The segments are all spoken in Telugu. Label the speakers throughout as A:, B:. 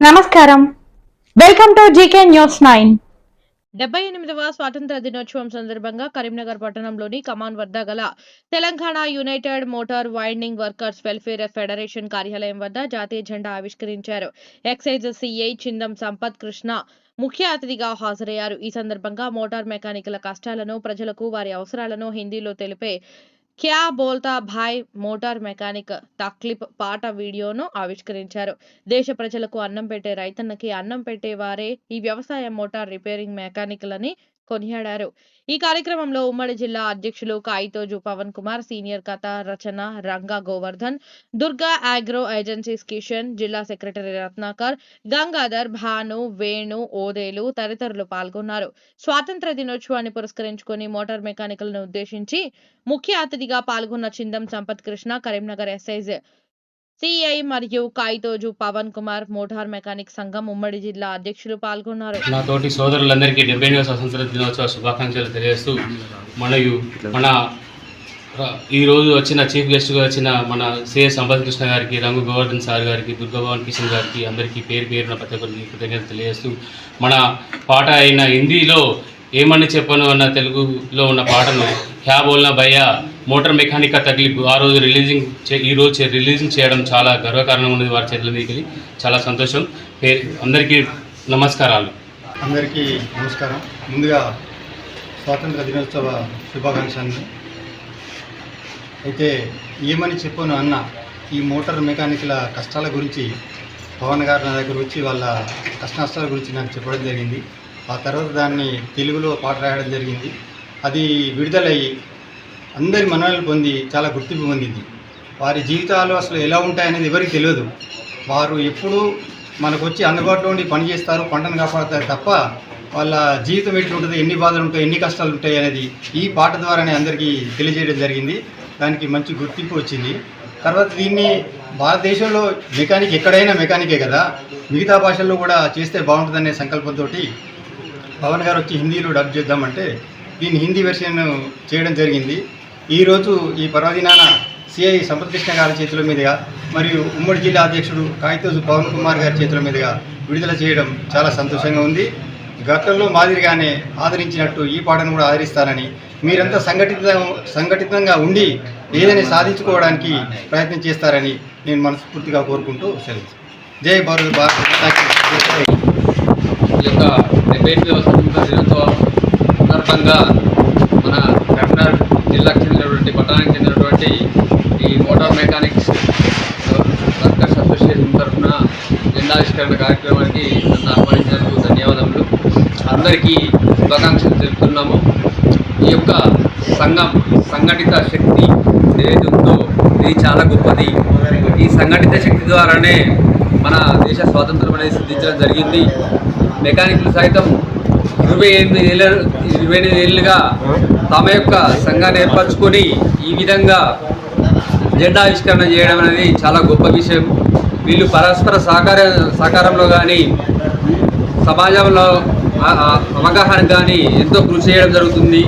A: నమస్కారం. Welcome to GK news nine.
B: డెబ్బై ఎనిమిదవ స్వాతంత్ర దినోత్సవం సందర్భంగా కరీంనగర్ పట్టణంలోని కమాన్ వద్ద గల Telangana united motor winding workers welfare federation కార్యాలయం వద్ద జాతీయ జెండా ఆవిష్కరించారు. ఎక్సైజ్ సిఐ చిందం సంపత్ కృష్ణ ముఖ్య అతిథిగా హాజరయ్యారు. ఈ సందర్భంగా మోటార్ మెకానికల కష్టాలను ప్రజలకు వారి అవసరాలను హిందీలో తెలిపే క్యా బోల్తా భాయ్ మోటార్ మెకానిక్ తక్లిప్ పాట వీడియోను ఆవిష్కరించారు. దేశ ప్రజలకు అన్నం పెట్టే రైతన్నకి అన్నం పెట్టే వారే ఈ వ్యవసాయ మోటార్ రిపేరింగ్ మెకానిక్లని కొనియాడారు. ఈ కార్యక్రమంలో ఉమ్మడి జిల్లా అధ్యక్షులు కాయితోజు పవన్ కుమార్ సీనియర్ కథ రచన రంగా గోవర్ధన్ దుర్గా ఆగ్రో ఏజెన్సీస్ కిషన్ జిల్లా సెక్రటరీ రత్నాకర్ గంగాధర్ భాను వేణు ఓదేలు తదితరులు పాల్గొన్నారు. స్వాతంత్ర దినోత్సవాన్ని పురస్కరించుకొని మోటార్ మెకానికల్ను ఉద్దేశించి ముఖ్య అతిథిగా పాల్గొన్న చిందం సంపత్ కృష్ణ కరీంనగర్ ఎస్ఐజ్ సిఐ మరియు కాయితోజు పవన్ కుమార్ మోటార్ మెకానిక్ సంఘం ఉమ్మడి జిల్లా అధ్యక్షులు పాల్గొన్నారు.
C: నా తోటి సోదరులందరికీ డెబ్బై ఎనిమిదవ స్వతంత్ర దినోత్సవ శుభాకాంక్షలు తెలియజేస్తూ మనయు మన ఈరోజు ఈ రోజు వచ్చిన చీఫ్ గెస్ట్గా వచ్చిన మన సిఎస్ సంపత్కృష్ణ గారికి రంగు గోవర్ధన్ సార్ గారికి దుర్గాభవన్ కిషన్ గారికి అందరికీ పేరు పేరున ప్రతి ఒక్కరికి కృతజ్ఞతలు తెలియజేస్తూ మన పాట అయిన హిందీలో ఏమని చెప్పను అన్న తెలుగులో ఉన్న పాటను హ్యా బోల్నా భయ్య మోటార్ మెకానిక్ తగిలిపు ఆ రోజు రిలీజింగ్ చే- ఈ రోజు రిలీజింగ్ చేయడం చాలా గర్వకారణం ఉన్నది వారి చేతుల మీదకి చాలా సంతోషం. అందరికీ నమస్కారాలు.
D: అందరికీ నమస్కారం. ముందుగా స్వాతంత్ర దినోత్సవ శుభాకాంక్షలు. అయితే ఏమని చెప్పాను అన్న ఈ మోటార్ మెకానిక్ల కష్టాల గురించి పవన్ గారు నా దగ్గర వచ్చి వాళ్ళ కష్ట నష్టాల గురించి నాకు చెప్పడం జరిగింది. ఆ తర్వాత దాన్ని తెలుగులో పాట రాయడం జరిగింది. అది విడుదలయ్యి అందరి మనల్ని పొంది చాలా గుర్తింపు పొందింది. వారి జీవితాలు అసలు ఎలా ఉంటాయనేది ఎవరికి తెలియదు. వారు ఎప్పుడూ మనకు వచ్చి అందుబాటులో ఉండి పని చేస్తారు పంటను కాపాడతారు తప్ప వాళ్ళ జీవితం ఎట్లా ఉంటుంది ఎన్ని బాధలు ఉంటాయి ఎన్ని కష్టాలు ఉంటాయి అనేది ఈ పాట ద్వారానే అందరికీ తెలియజేయడం జరిగింది. దానికి మంచి గుర్తింపు వచ్చింది. తర్వాత దీన్ని భారతదేశంలో మెకానిక్ ఎక్కడైనా మెకానికే కదా. మిగతా భాషల్లో కూడా చేస్తే బాగుంటుందనే సంకల్పంతో పవన్ గారు వచ్చి హిందీలో డబ్ చేద్దామంటే దీన్ని హిందీ వెర్షన్ చేయడం జరిగింది. ఈరోజు ఈ పర్వదినాన సిఐ సంపత్కృష్ణ గారి చేతుల మీదుగా మరియు ఉమ్మడి జిల్లా అధ్యక్షుడు కాగితోజు పవన్ కుమార్ గారి చేతుల మీదుగా విడుదల చేయడం చాలా సంతోషంగా ఉంది. గతంలో మాదిరిగానే ఆదరించినట్టు ఈ పాటను కూడా ఆదరిస్తానని మీరంతా సంఘటిత సంఘటితంగా ఉండి ఏదైనా సాధించుకోవడానికి ప్రయత్నం చేస్తారని నేను మనస్ఫూర్తిగా కోరుకుంటూ సెలవు. జై భారత్ భారత్
E: ఈ యొక్క డెబ్బై ఎనిమిదవ స్వతంత్ర దినోత్సవం సందర్భంగా మన కరీంనగర్ జిల్లాకు చెందినటువంటి పట్టణానికి చెందినటువంటి ఈ మోటార్ మెకానిక్స్ వర్కర్స్ అసోసియేషన్ తరఫున జెండావిష్కరణ కార్యక్రమానికి నన్ను ఆహ్వానించినందుకు ధన్యవాదములు. అందరికీ శుభాకాంక్షలు తెలుపుతున్నాము. ఈ యొక్క సంఘం సంఘటిత శక్తి ఏదైతే ఉందో ఇది చాలా గొప్పది. ఈ సంఘటిత శక్తి ద్వారానే మన దేశ స్వాతంత్రం అనేది సిద్ధించడం జరిగింది. మెకానిక్లు సైతం ఇరవై ఎనిమిది ఏళ్ళ ఇరవై ఎనిమిది ఏళ్ళుగా తమ యొక్క సంఘాన్ని ఏర్పరచుకొని ఈ విధంగా జెండావిష్కరణ చేయడం అనేది చాలా గొప్ప విషయం. వీళ్ళు పరస్పర సహకార సహకారంలో కానీ సమాజంలో అవగాహన కానీ ఎంతో కృషి చేయడం జరుగుతుంది.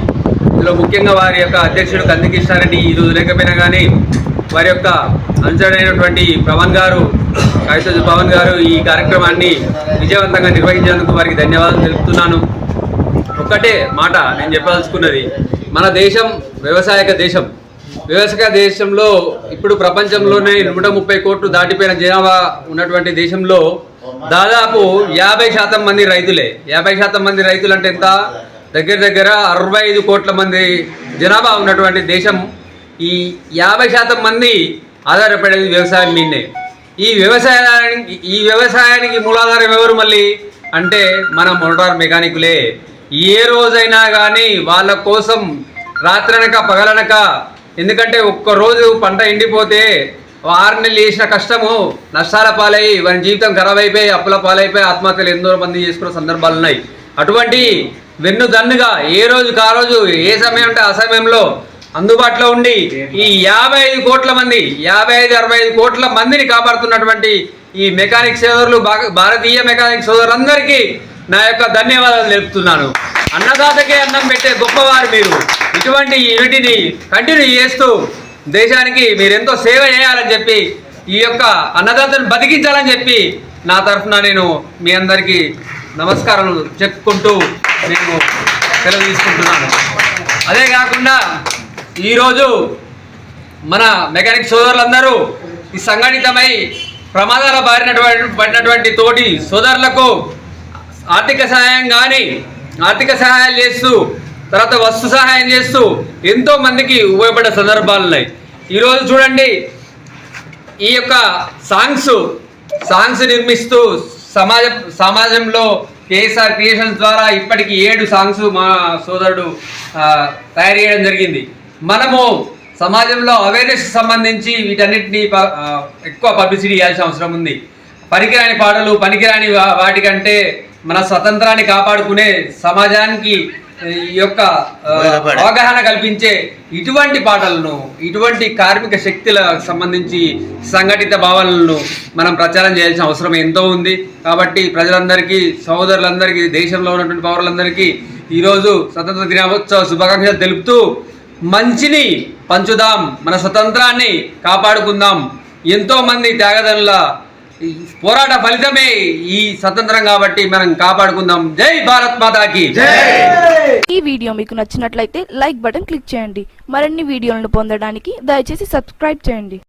E: ఇందులో ముఖ్యంగా వారి యొక్క అధ్యక్షుడు కందికృష్ణారెడ్డి ఈరోజు లేకపోయినా కానీ వారి యొక్క అనుచరుడైనటువంటి పవన్ గారు కవితజు పవన్ గారు ఈ కార్యక్రమాన్ని విజయవంతంగా నిర్వహించేందుకు వారికి ధన్యవాదాలు తెలుపుతున్నాను. ఒక్కటే మాట నేను చెప్పదలుచుకున్నది. మన దేశం వ్యవసాయక దేశం. వ్యవసాయ దేశంలో ఇప్పుడు ప్రపంచంలోనే నూట ముప్పై కోట్లు దాటిపోయిన జనాభా ఉన్నటువంటి దేశంలో దాదాపు యాభై శాతం మంది రైతులే. యాభై శాతం మంది రైతులు అంటే ఎంత? దగ్గర దగ్గర అరవై ఐదు కోట్ల మంది జనాభా ఉన్నటువంటి దేశం ఈ యాభై శాతం మంది ఆధారపడేది వ్యవసాయం మీదే. ఈ వ్యవసాయానికి ఈ వ్యవసాయానికి మూలాధారం ఎవరు మళ్ళీ? అంటే మన మోటార్ మెకానికులే. ఏ రోజైనా కానీ వాళ్ళ కోసం రాత్రనక పగలనక ఎందుకంటే ఒక్కరోజు పంట ఎండిపోతే ఆరు నెలలు చేసిన కష్టము నష్టాల పాలై వారి జీవితం ఖరాబ్ అయిపోయి అప్పుల పాలైపోయి ఆత్మహత్యలు ఎంతో మంది చేసుకున్న సందర్భాలు ఉన్నాయి. అటువంటి వెన్నుదన్నుగా ఏ రోజుకి ఆ రోజు ఏ సమయం అంటే ఆ సమయంలో అందుబాటులో ఉండి ఈ యాభై ఐదు కోట్ల మంది యాభై ఐదు అరవై ఐదు కోట్ల మందిని కాపాడుతున్నటువంటి ఈ మెకానిక్ సోదరులు భాగ- భారతీయ మెకానిక్ సోదరులందరికీ నా యొక్క ధన్యవాదాలు తెలుపుతున్నాను. అన్నదాతకే అన్నం పెట్టే గొప్పవారు మీరు. ఇటువంటి వీటిని కంటిన్యూ చేస్తూ దేశానికి మీరెంతో సేవ చేయాలని చెప్పి ఈ యొక్క అన్నదాతను బతికించాలని చెప్పి నా తరఫున నేను మీ అందరికీ నమస్కారం చెప్పుకుంటూ నేను సెలవు తీసుకుంటున్నాను. అదే కాకుండా ఈరోజు మన మెకానిక్ సోదరులందరూ ఈ సంఘటితమై ప్రమాదాల బారినటువంటి పడినటువంటి తోటి సోదరులకు ఆర్థిక సహాయం కానీ ఆర్థిక సహాయాలు చేస్తూ తర్వాత వస్తు సహాయం చేస్తూ ఎంతో మందికి ఉపయోగపడే సందర్భాలు ఉన్నాయి. ఈరోజు చూడండి ఈ యొక్క సాంగ్స్ సాంగ్స్ నిర్మిస్తూ సమాజ సమాజంలో కేఎస్ఆర్ క్రియేషన్స్ ద్వారా ఇప్పటికి ఏడు సాంగ్స్ మా సోదరుడు తయారు చేయడం జరిగింది. మనము సమాజంలో అవేర్నెస్ సంబంధించి వీటన్నిటిని ఎక్కువ పబ్లిసిటీ చేయాల్సిన అవసరం ఉంది. పనికిరాని పాటలు పనికిరాని వాటికంటే మన స్వతంత్రాన్ని కాపాడుకునే సమాజానికి ఈ యొక్క అవగాహన కల్పించే ఇటువంటి పాటలను ఇటువంటి కార్మిక శక్తులకు సంబంధించి సంఘటిత భావాలను మనం ప్రచారం చేయాల్సిన అవసరం ఎంతో ఉంది. కాబట్టి ప్రజలందరికీ సహోదరులందరికీ దేశంలో ఉన్నటువంటి పౌరులందరికీ ఈరోజు స్వతంత్ర దినోత్సవ శుభాకాంక్షలు తెలుపుతూ మంచిని పంచుదాం మన స్వతంత్రాన్ని కాపాడుకుందాం. ఎంతో మంది త్యాగదనుల పోరాట ఫలితమే ఈ స్వతంత్రం కాబట్టి మనం కాపాడుకుందాం. జై భారత్ మాతాకి.
F: ఈ వీడియో మీకు నచ్చినట్లయితే లైక్ బటన్ క్లిక్ చేయండి. మరిన్ని వీడియోలను పొందడానికి దయచేసి సబ్స్క్రైబ్ చేయండి.